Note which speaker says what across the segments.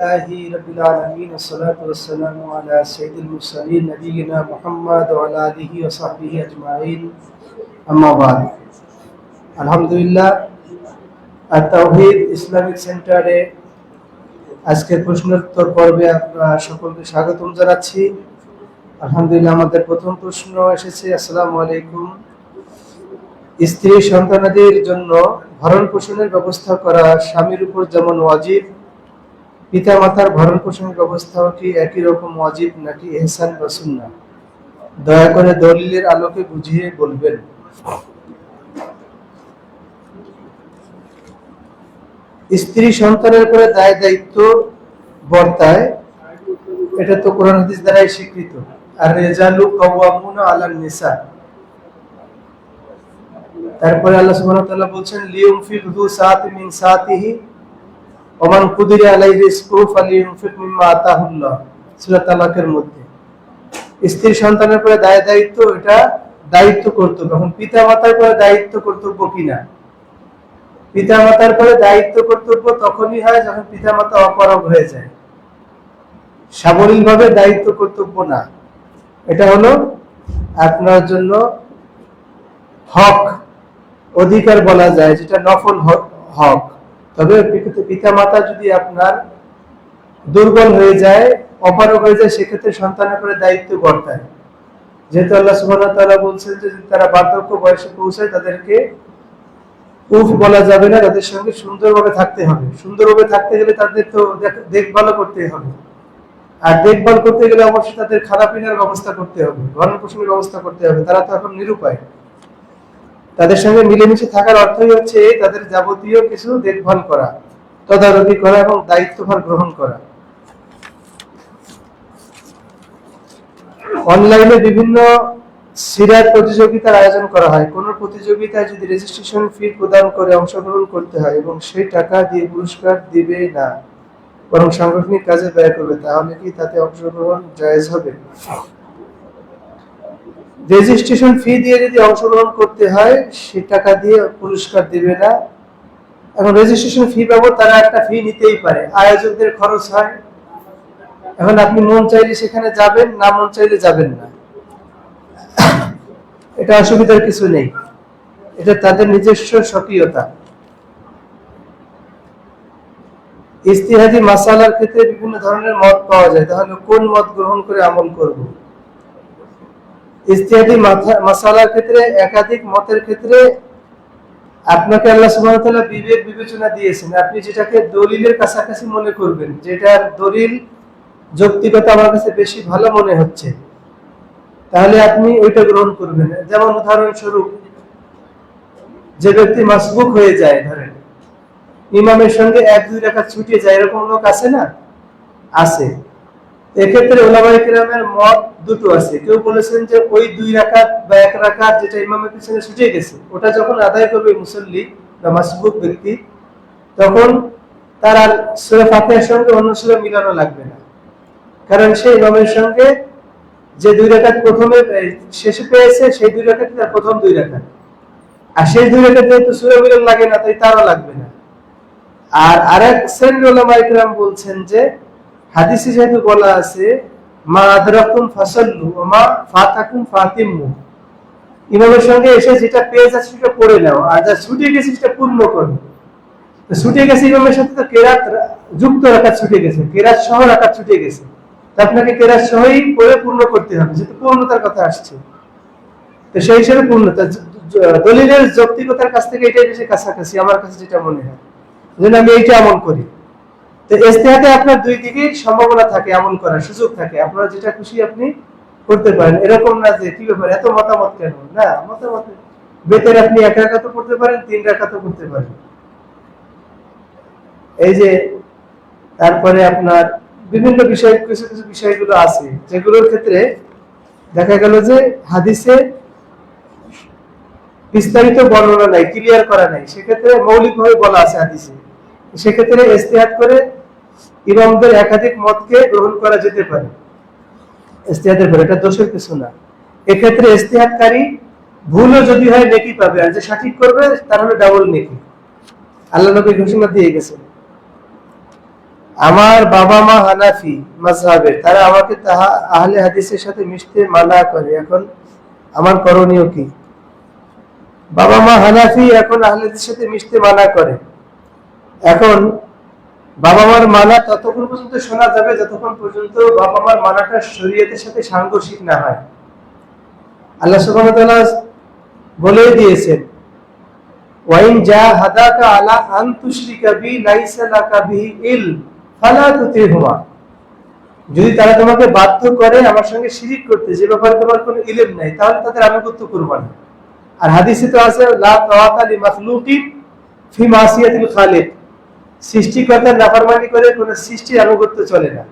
Speaker 1: لله رب العالمين والصلاة والسلام على سيد المرسلين نبينا محمد وعلى آله وصحبه أجمعين أما بعد আলহামদুলিল্লাহ আর তাওহিদ ইসলামিক সেন্টারে আজকের প্রশ্নোত্তর পর্বে আপনারা সকলকে স্বাগতম জানাচ্ছি আলহামদুলিল্লাহ আমাদের প্রথম প্রশ্ন এসেছে আসসালামু আলাইকুম স্ত্রী সন্তানাদের জন্য ভরণ পোষণের ব্যবস্থা করা স্বামীর উপর যেমন ওয়াজিব পিতা মাতার ভরণ পোষণের ব্যবস্থাও কি একই রকম ওয়াজিব নাকি এহসান বা সুন্নাহ? দয়া করে দলিলের আলোকে বুঝিয়ে বলবেন। স্ত্রী সন্তানের উপরে দায় দায়িত্ব বর্তায়, এটা তো কোরআন হাদিস দ্বারাই স্বীকৃত। আর রেজালু কাওয়ামুনা আলান নিসা। তারপরে আল্লাহ সুবহানাহু ওয়া তাআলা বলছেন লিয়ুনফিক যু সাআতি মিন সাআতিহি ওমান কুদিরে আলাইহি ফালিয়ুনফিক মিম্মা আতাহুল্লাহ, সূরা তালাকের মধ্যে। স্ত্রী সন্তানের উপরে দায় দায়িত্ব, এটা দায়িত্ব কর্তব্য। এখন পিতা মাতার উপরে দায়িত্ব কর্তব্য কিনা? পিতা মাতার পরে দায়িত্ব কর্তব্য তখনই হয় যখন পিতা মাতা অপারগ হয়ে যায়। সাবলীল ভাবে দায়িত্ব কর্তব্য না। এটা হলো আপনার জন্য হক, অধিকার বলা যায়, যেটা নফল হক। তবে পিতা মাতা যদি আপনার দুর্বল হয়ে যায়, অপারগ হয়ে যায়, সেক্ষেত্রে সন্তানের উপরে দায়িত্ব বর্তায়। যেহেতু আল্লাহ ওয়া বলছেন যে তারা বার্ধক্য বয়সে পৌঁছায়, তাদেরকে উফ বলা যাবে না, তাদের সঙ্গে সুন্দরভাবে থাকতে হবে। সুন্দরভাবে থাকতে গেলে তাদের তো দেখভালও করতে হবে। আর দেখভাল করতে গেলে অবশ্যই তাদের খারাপিনার ব্যবস্থা করতে হবে ভরণ পোষণের ব্যবস্থা করতে হবে। তারা তো এখন নিরুপায়। তাদের সঙ্গে মিলেমিশে থাকার অর্থই হচ্ছে তাদের যাবতীয় কিছু দেখভাল করা, তদারকি করা এবং দায়িত্বভার গ্রহণ করা। অনলাইনে বিভিন্ন সিরাত প্রতিযোগিতার আয়োজন করা হয়। কোন প্রতিযোগিতায় যদি রেজিস্ট্রেশন ফি প্রদান করে অংশগ্রহণ করতে হয় এবং সেই টাকা দিয়ে পুরস্কার দিবে না, বরং সাংগঠনিক কাজে ব্যয় করবে, তাহলে কি তাতে অংশগ্রহণ জায়েজ হবে? রেজিস্ট্রেশন ফি দিয়ে যদি অংশগ্রহণ করতে হয়, সে টাকা দিয়ে পুরস্কার দিবে না। এখন রেজিস্ট্রেশন ফি বাবদ তারা একটা ফি নিতেই পারে। আয়োজকদের খরচ হয়। এখন আপনি মন চাইলে সেখানে যাবেন, না মন চাইলে যাবেন না। এটা অসুবিধার কিছু নেই। এটা তাদের নিজস্ব স্বকীয়তা। ইস্তিহাদি মাসালার ক্ষেত্রে বিভিন্ন ধরনের মত পাওয়া যায়। তাহলে কোন মত গ্রহণ করে আমল করব? ইস্তিহাদি মাথা- মাসালার ক্ষেত্রে, একাধিক মতের ক্ষেত্রে আপনাকে আল্লাহ বিবেক বিবেচনা দিয়েছেন। আপনি যেটাকে দলিলের কাছাকাছি মনে করবেন, যেটার দলিল যৌক্তিকতা আমার কাছে বেশি ভালো মনে হচ্ছে। তাহলে আপনি ওইটা গ্রহণ করবেন। যেমন উদাহরণস্বরূপ, যে ব্যক্তি মাসবুক হয়ে যায়, ধরেন, ইমামের সঙ্গে এক দুই রেখা ছুটিয়ে যায়, এরকম লোক আছে না? আছে। এক্ষেত্রে ওলামাই কিরামের মত দুটো আছে। কেউ বলেছেন যে ওই দুই রাকাত বা এক রাকাত যেটা ইমামের পিছনে ছুটে গেছে, ওটা যখন আদায় করবে মুসল্লি বা মাসবুক ব্যক্তি, তখন তার আর সুরা ফাতিহার সঙ্গে অন্য সুরা মিলানো লাগবে না। কারণ সে ইমামের সঙ্গে যে দুই রেখাত প্রথমে শেষে পেয়েছে, সেই দুই রেখাত তার প্রথম দুই রেখাত আর সেই দুই রেখাত যেহেতু সুরা মিলন লাগে না, তাই তারও লাগবে না। আর আরেক শ্রেণির ওলামা ইকরাম বলছেন যে হাদিসে যেহেতু বলা আছে, মা আদরাকুম ফাসাল্লু মা ফাতাকুম ফাতিম্মু। ইমামের সঙ্গে এসে যেটা পেয়ে যাচ্ছে সেটা পড়ে নাও, আর যা ছুটে গেছে সেটা পূর্ণ করো। ছুটে গেছে ইমামের সাথে তো কেরাত যুক্ত রাখা ছুটে গেছে, কেরাত সহ রাখা ছুটে গেছে। আপনাকে কেরাত সহই পড়ে পূর্ণ করতে হবে, যেহেতু পূর্ণতার কথা আসছে। তো সেই হিসেবে পূর্ণতা দলিলের যৌক্তিকতার কাছ থেকে এটাই বেশি কাছাকাছি, আমার কাছে যেটা মনে হয়। যেন আমি এইটা আমল করি। তো ইস্তেহাতে আপনার দুই দিকেই সম্ভাবনা থাকে, আমল করার সুযোগ থাকে। আপনারা যেটা খুশি আপনি করতে পারেন। এরকম না যে কি ব্যাপার, এত মতামত কেন? না, মতামত বেতের আপনি এক রাখাত পড়তে পারেন, তিন রাখাত পড়তে পারেন। এই যে তারপরে আপনার বিভিন্ন বিষয়, কিছু কিছু বিষয়গুলো আছে, যেগুলোর ক্ষেত্রে দেখা গেল যে হাদিসে বিস্তারিত বর্ণনা নাই, ক্লিয়ার করা নাই। সেক্ষেত্রে মৌলিকভাবে বলা আছে হাদিসে। সেক্ষেত্রে ইস্তেহাত করে ইমামদের একাধিক মতকে গ্রহণ করা যেতে পারে। ইস্তেহাতের পরে এটা দোষের কিছু না। এক্ষেত্রে ইস্তেহাতকারী ভুলও যদি হয়, নেকি পাবে। আর যে সঠিক করবে, তার হলো ডাবল নেকি। আল্লাহ নবী ঘোষণা দিয়ে গেছেন। আমার বাবা মা হানাফি মাযহাবের তারা আমাকে তাহা আহলে হাদিসের সাথে মিশতে মানা করে। এখন আমার করণীয় কি? বাবা মা হানাফি এখন আহলে হাদিসের সাথে মিশতে মানা করে। এখন বাবা মার মানা ততক্ষণ পর্যন্ত শোনা যাবে যতক্ষণ পর্যন্ত বাবা মার মানাটা শরীয়তের সাথে সাংঘর্ষিক না হয়। আল্লাহ সুবহানাহু বলেই দিয়েছেন, ওয়াইন যা হাদাকা আলা আন তুশরিকা বি লাইসা লাকা বিহি ইলম ফালা তুতিহুমা। যদি তারা তোমাকে বাধ্য করে আমার সঙ্গে শিরিক করতে, যে ব্যাপারে তোমার কোনো ইলম নাই, তাহলে তাদের আনুগত্য করবে না। আর হাদিসে তো আছে, লা তাওয়াতা লি মাখলুকিন ফি মাসিয়াতিল খালিক। সৃষ্টিকর্তার নাফরমানি করে কোনো সৃষ্টির আনুগত্য চলে না।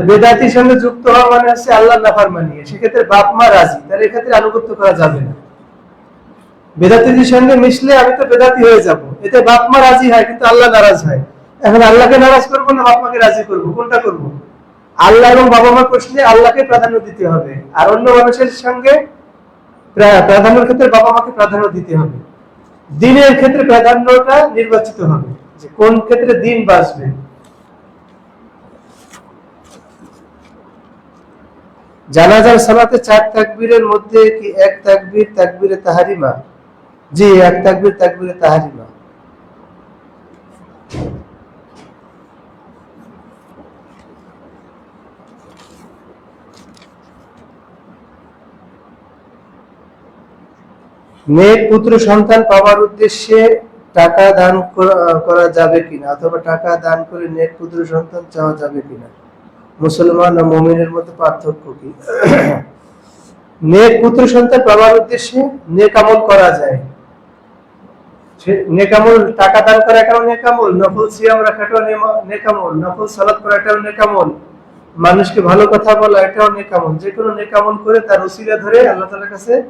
Speaker 1: বেদাতির সঙ্গে যুক্ত হওয়া মানে হচ্ছে আল্লাহর নাফরমানি। সেক্ষেত্রে বাপ মা রাজি তাহলে এক্ষেত্রে আনুগত্য করা যাবে না। বেদাতির সঙ্গে মিশলে আমি তো বেদাতি হয়ে যাব। এতে বাপ মা রাজি হয়, কিন্তু আল্লাহ নারাজ হয়। এখন আল্লাহকে নারাজ করব না বাপ মাকে রাজি করব? কোনটা করব? আল্লাহ এবং বাবা মা প্রশ্নে আল্লাহকে প্রাধান্য দিতে হবে। আর অন্য মানুষের সঙ্গে প্রা- প্রাধান্যের ক্ষেত্রে বাবা মাকে প্রাধান্য দিতে হবে। দিনের ক্ষেত্রে প্রাধান্যটা নির্বাচিত হবে। যে কোন ক্ষেত্রে দিন বাঁচবে? জানাজার সালাতে চার তাকবীরের মধ্যে কি এক তাকবীর তাকবীরে তাহারিমা? জি, এক তাকবীর তাকবীরে তাহারিমা। মেয়ে পুত্র সন্তান পাওয়ার উদ্দেশ্যে টাকা দান করা- করা যাবে কিনা? অথবা টাকা দান করে নেক পুত্র সন্তান চাওয়া যাবে কিনা? মুসলমান ও মুমিনের মধ্যে পার্থক্য কি? নেক পুত্র সন্তান পাওয়ার উদ্দেশ্যে নেক আমল করা যায়। সে- নেক আমল, টাকা দান করাটাও নেক আমল, নফল সিয়াম রাখাটাও নেমা- নেক আমল, নফল সালাত করাটাও নেক আমল। মানুষকে ভালো কথা বলা, এটাও নেক আমল। যে কোনো নেক আমল করে তার উসিলা ধরে আল্লাহ তাআলার কাছে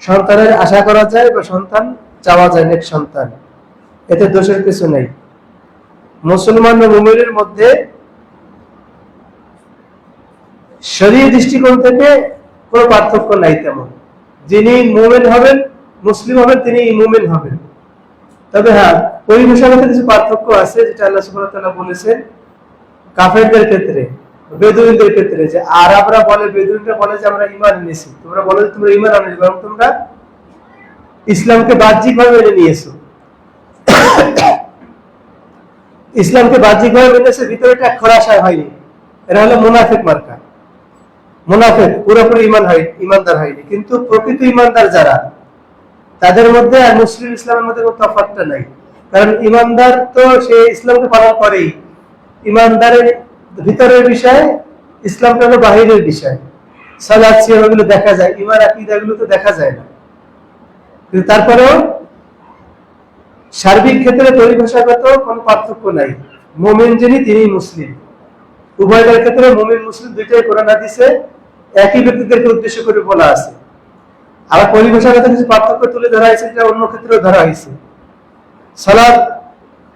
Speaker 1: সন্তানের আশা করা যায় বা সন্তান চাওয়া যায়, নেক সন্তান। এতে দোষের কিছু নেই। মুসলমান ও মুমিনের মধ্যে শরীর দৃষ্টিকোণ থেকে কোনো পার্থক্য নাই তেমন। যিনি মুমিন হবেন, মুসলিম হবেন, তিনি মুমিন হবেন। তবে হ্যাঁ পরিবেশগত কিছু পার্থক্য আছে, যেটা আল্লাহ তাআলা বলেছেন কাফেরদের ক্ষেত্রে, বেদুইনদের ক্ষেত্রে, যে আরবরা বলে, বেদুইনরা বলে যে আমরা ঈমান এনেছি। তোমরা বলো যে তোমরা ঈমান আননি বরং তোমরা ইসলামকে বাহ্যিকভাবে মেনে নিয়েছো। ইসলামকে বাহ্যিকভাবে মেনেছে ভিতরেটা খোলাসায় হয়নি। এরা হলো মুনাফিক মার্কা। মুনাফিক, পুরোপুরি ইমান হয় ইমানদার হয়নি। কিন্তু প্রকৃত ইমানদার যারা, তাদের মধ্যে আর মুসলিম ইসলামের মধ্যে কোনো তফাৎটা নাই। কারণ ইমানদার তো সে ইসলামকে পালন করেই। ইমানদারের ভিতরের বিষয়, ইসলামটা হলো বাহিরের বিষয়। সালাদ, সিয়াম এগুলো দেখা যায়। ইমান আকিদা এগুলো তো দেখা যায় না। কিন্তু তারপরেও সার্বিক ক্ষেত্রে পরিভাষাগত কোনো পার্থক্য নাই। মোমেন যিনি তিনি মুসলিম। উভয়ের ক্ষেত্রে মোমেন, মুসলিম দুইটাই কোরআন, হাদিসে একই ব্যক্তিদেরকে উদ্দেশ্য করে বলা আছে। আবার পরিভাষাগত কিছু পার্থক্য তুলে ধরা হয়েছে, যেটা অন্য ক্ষেত্রেও ধরা হয়েছে। সালাদ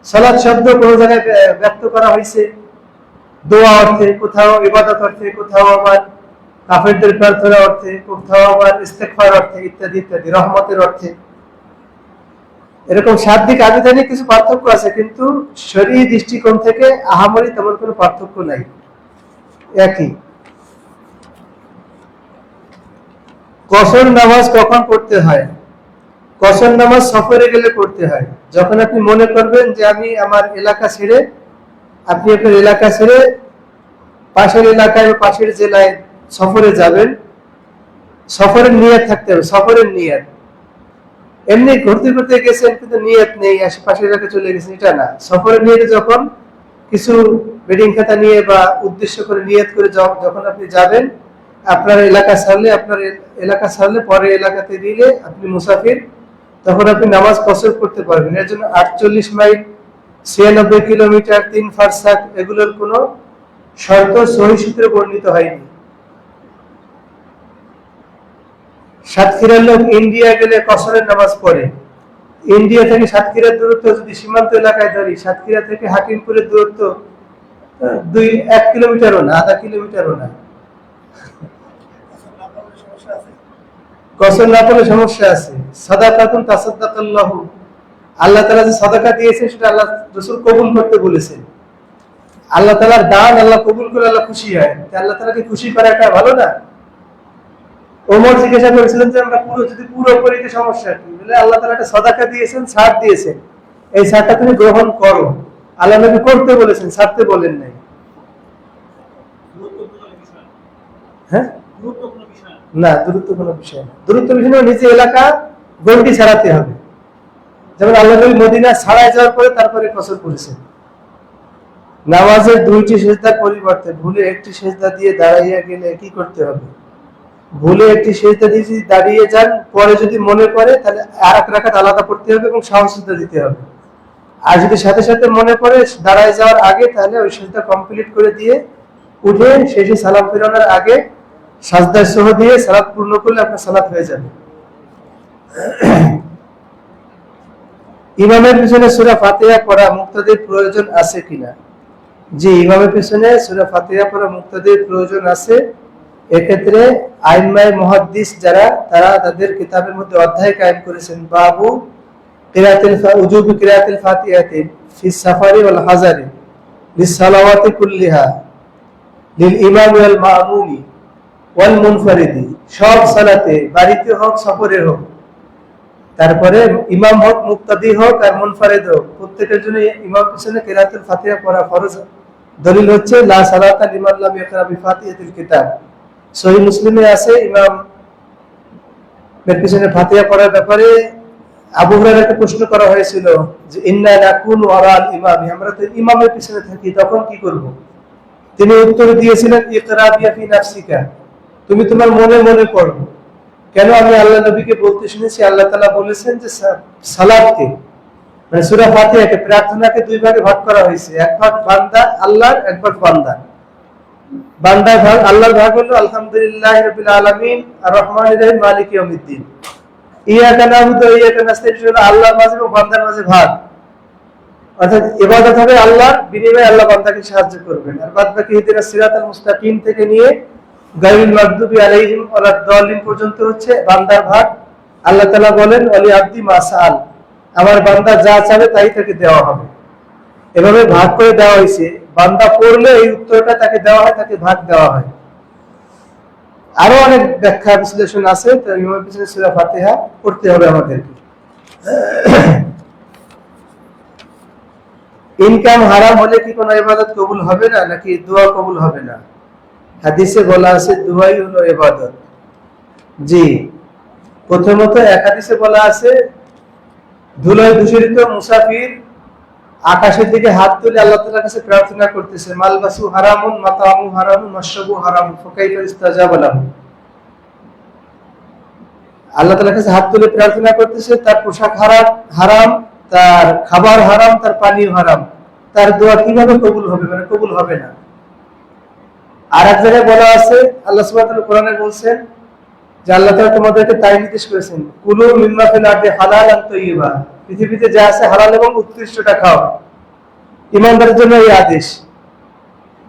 Speaker 1: সালাদ শব্দ কোনো জায়গায় ব্যক্ত করা হয়েছে। দোয়া অর্থে, কোথাও ইবাদত অর্থে, কোথাও আবার কাফেরদের প্রার্থনা অর্থে, কোথাও আবার ইস্তেকফার অর্থে ইত্যাদি ইত্যাদি, রহমতের অর্থে। এরকম শাব্দিক আবেদনে কিছু পার্থক্য আছে, কিন্তু শরীর দৃষ্টিকোণ থেকে আহামরি তেমন কোনো পার্থক্য নাই। একই। কসর নামাজ কখন পড়তে হয়? কসর নামাজ সফরে গেলে পড়তে হয়। যখন আপনি মনে করবেন যে আমি আমার এলাকা ছেড়ে, আপনি আপনার এলাকা ছেড়ে পাশের এলাকায় বা পাশের জেলায় সফরে যাবেন, সফরের নিয়ত থাকতে হবে, সফরের নিয়ত। এমনি ঘুরতে ঘুরতে গেছেন, কিন্তু নিয়ত নেই, আশেপাশে এলাকা চলে গেছেন, এটা না। সফরের নিয়তে যখন কিছু বেডিং খাতা নিয়ে বা উদ্দেশ্য করে, নিয়ত করে যখন আপনি যাবেন, আপনার এলাকা ছাড়লে, আপনার এলাকা ছাড়লে পরে এলাকাতে দিলে আপনি মুসাফির, তখন আপনি নামাজ কসর করতে পারবেন। এর জন্য আটচল্লিশ মাইল, ছিয়ানব্বই কিলোমিটার, তিন ফারসাক এগুলোর কোনো শর্ত, সহি সূত্রে বর্ণিত হয়নি। সাতক্ষীরার লোক ইন্ডিয়া গেলে কসরের নামাজ পড়ে। ইন্ডিয়া থেকে সাতক্ষীরার দূরত্ব যদি সীমান্ত এলাকায় ধরি, সাতক্ষীরা থেকে হাকিমপুরের দূরত্ব দুই, এক কিলোমিটারও না, আধা কিলোমিটারও না। কসর না পড়লে সমস্যা আছে। সাদাকাতুন তাসাদ্দাকাল্লাহু আল্লাহ তাআলা যে সাদাকা দিয়েছেন, সেটা আল্লাহ রাসূল কবুল করতে বলেছেন। আল্লাহ তালার দান আল্লাহ কবুল করে আল্লাহ খুশি হয়। আল্লাহ তালাকে খুশি করা একটা ভালো না? ওমর জিজ্ঞাসা করেছিলেন যে আমরা পুরো যদি পুরো করি তো সমস্যা কি? বলে আল্লাহ তালা একটা সদাকা দিয়েছেন ছাড় দিয়েছেন এই ছাড়টা তুমি গ্রহণ করো। আল্লাহ নবী করতে বলেছেন ছাড়তে বলেন নাই। হ্যাঁ? না দূরত্ব কোনো বিষয় না। দূরত্ব বিষয় না, নিজে এলাকা গন্ডি ছাড়াতে হবে। যেমন আল্লাহ নবী মদিনা ছাড়াই যাওয়ার পরে তারপরে কসর করেছেন। নামাজের দুইটি সেজদার পরিবর্তে ভুলে একটি সেজদা দিয়ে দাঁড়াইয়া গেলে কি করতে হবে? ভুলে একটি সেজদা দিয়ে দাঁড়িয়ে যান, পরে যদি মনে পড়ে, তাহলে এক রাখাত আলাদা পড়তে হবে এবং সাহসিকতা দিতে হবে। আর যদি সাথে সাথে মনে পড়ে দাঁড়ায় যাওয়ার আগে, তাহলে ওই সেজদা কমপ্লিট করে দিয়ে উঠে শেষে সালাম ফেরানোর আগে সাজদার সহ দিয়ে সালাদ পূর্ণ করলে আপনার সালাত হয়ে যাবে। ইমামের পিছনে সূরা ফাতিহা পড়া মুক্তাদের প্রয়োজন আছে কিনা? জি, ইমামের পিছনে সূরা ফাতিহা পড়া মুক্তাদের প্রয়োজন আছে। এক্ষেত্রে আইনমায় মুহাদ্দিস যারা, তারা তাদের কিতাবের মধ্যে অধ্যায় কায়েম করেছেন, বাবু উজুবি ফি সাফারি ওয়াল হাজারি লিসালাওয়াতি কুল্লিহা লিল ইমাম ওয়াল মামুমি ওয়াল মুনফারিদি। সব সালাতে বাড়িতে হোক, সফরে হোক, তারপরে ইমাম হোক, মুক্তাদি হোক আর মুনফারিদ হোক, প্রত্যেকের জন্য ইমাম পিছনে কিরাতুল ফাতিহা পড়া ফরজ। দলিল হচ্ছে, লা সালাতা লিমান লাম ইয়াকরা বিফাতিহাতিল কিতাব। সহিহ মুসলিমে আছে, ইমাম পিছনে ফাতিহা পড়ার ব্যাপারে প্রশ্ন করা হয়েছিল যে আমরা তো ইমামের পিছনে থাকি, তখন কি করব? তিনি উত্তর দিয়েছিলেন তুমি তোমার মনে মনে পড়ো। কেন আমি আল্লাহ নবীকে বলতে শুনেছি? আল্লাহ তাআলা বলেছেন যে সালাতকে মানে সূরা ফাতিহাকে, প্রার্থনাকে দুই ভাগে ভাগ করা হয়েছে। এক ভাগ বান্দা আল্লাহর, এক ভাগ বান্দা। বান্দার ভাগ, আল্লাহর ভাগ হলো আলহামদুলিল্লাহ রাব্বিল আলামিন, আর রহমানির রহিম মালিক হলো আল্লাহর মাঝে এবং বান্দার মাঝে ভাগ। অর্থাৎ হবে আল্লাহর, বিনিময়ে আল্লাহ বান্দাকে সাহায্য করবেন। আর বাদ বাকি মুস্তাকিম থেকে নিয়ে আলাইহিম পর্যন্ত হচ্ছে বান্দার ভাগ। আল্লাহ বলেন, ওয়ালি আব্দি মা সাআল। আমার বান্দা যা চাবে তাই তাকে দেওয়া হবে। এভাবে ভাগ করে দেওয়া হয়েছে। বান্দা পড়লে এই উত্তরটা তাকে দেওয়া হয়, তাকে ভাগ দেওয়া হয়। আরও অনেক ব্যাখ্যা বিশ্লেষণ আছে, তো ইমামের পিছনে সূরা ফাতিহা পড়তে হবে আমাদেরকে। ইনকাম হারাম হলে কি কোনো ইবাদত কবুল হবে না, নাকি দোয়া কবুল হবে না? হাদিসে বলা আছে, দোয়াই হলো ইবাদত। জি, প্রথমত এক হাদিসে বলা আছে, ধুলায় দূষিত মুসাফির আকাশের দিকে হাত তুলে আল্লাহ তাআলার কাছে প্রার্থনা করতেছে, মালবাসু হারামুন মাতামু হারামুন মাশরাবু হারামুন, ফাকাইফা ইস্তাজাবা লাহু। আল্লাহ তাআলার কাছে হাত তুলে প্রার্থনা করতেছে, তার পোশাক হারাম হারাম, তার খাবার হারাম, তার পানীয় হারাম। তার দোয়া কীভাবে কবুল হবে? মানে কবুল হবে না। আর এক জায়গায় বলা আছে, আল্লাহ তাআলা কোরআনে বলছেন যে আল্লাহ তাআলা তোমাদেরকে তাই নির্দেশ করেছেন, কুলু মিম্মা ফিল আরদি হালালান তাইয়্যিবা। পৃথিবীতে যা আছে হালাল এবং উৎকৃষ্টটা খাও। ইমানদারের জন্য এই আদেশ।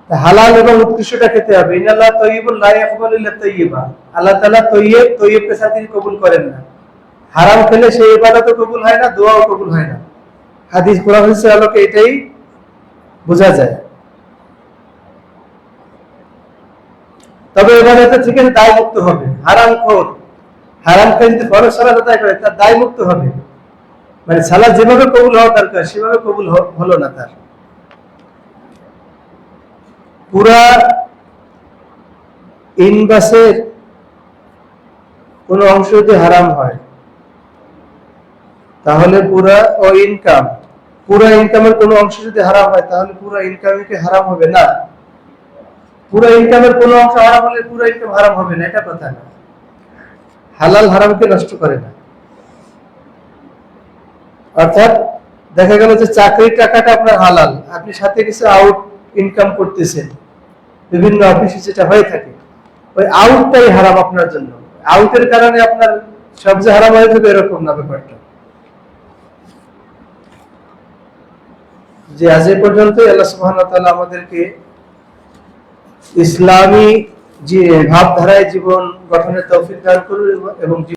Speaker 1: হালাল এবং উৎকৃষ্টটা খেতে হবে। ইনাল্লাহ তাইয়্যিবুন লা ইয়াকবালু ইল্লা তাইয়্যিবা আল্লাহ তাআলা তাইয়্যিব তাইয়্যিবকে সাথে কবুল করেন না। হারাম খেলে সেই ইবাদতও কবুল হয় না, দোয়াও কবুল হয় না। হাদিস, কোরআন আলোকে এটাই বোঝা যায়। তবে এবাদতের থেকে দায় মুক্ত হবে। হারাম খোর। হারাম খেয়ে যদি ফরজ আদায় করে, তার দায় মুক্ত হবে। মানে সালাদ যেভাবে কবুল হওয়া দরকার, সেভাবে কবুল হলো না তার। পুরা ইনবাসের কোন অংশ যদি হারাম হয়, তাহলে পুরা ও ইনকাম, পুরা ইনকামের কোন অংশ যদি হারাম হয়, তাহলে পুরা ইনকামে কি হারাম হবে? না। পুরা ইনকামের কোনো অংশ হারাম হলে পুরা ইনকাম হারাম হবে না, এটা কথা না। হালাল হারামকে নষ্ট করে না। অর্থাৎ দেখা গেল যে চাকরির টাকাটা আপনার হালাল। আপনি সাথে কিছু আউট ইনকাম করতেছেন। বিভিন্ন অফিসে যেটা হয়ে থাকে। ওই আউটটাই হারাম আপনার জন্য। আউটের কারণে আপনার সব যে হারাম হয়ে যাবে এরকম না ব্যাপারটা। যে আজ পর্যন্ত আল্লাহ ওয়া তাআলা আমাদেরকে ইসলামী যে ভাবধারায় জীবন গঠনের তৌফিক দান করুন এবং